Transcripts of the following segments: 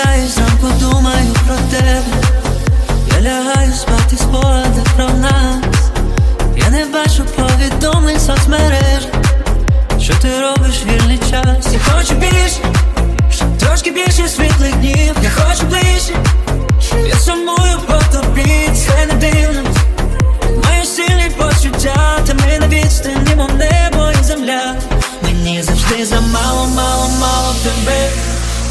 Прокидаюсь зранку, думаю про тебе. Я лягаю спати спогади про нас. Я не бачу повідомлень соцмереж. Що ти робиш вільний час? Я хочу більше, трошки більше світлих днів. Я хочу ближче. Я сумую по тобі, це не дивно. Маю сильні почуття, та ми на відстані, мов небо і земля. Мені завжди замало, мало, мало тебе.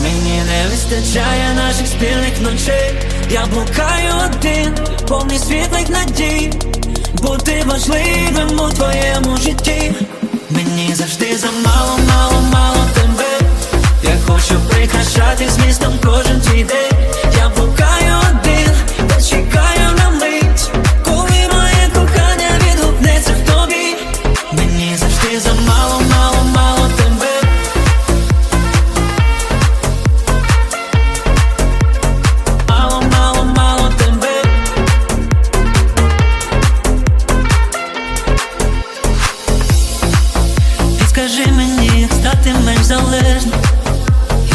Мені не вистачає наших спільних ночей. Я блукаю один, повний світлих надій. Бути важливим Підскажи мені, стати менш залежним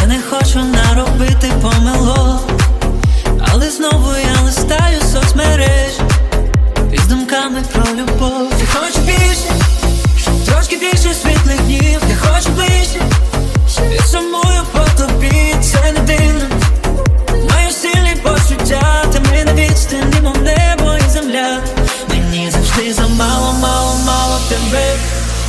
Я не хочу наробити помилок. Але знову я листаю соцмережі. Із думками про любов. Я хочу більше, трошки більше світлих днів. Я хочу ближче, я сумую по тобі, це не дивно. Маю сильні почуття, та ми на відстані, мов небо і земля. Мені завжди замало, мало, мало тебе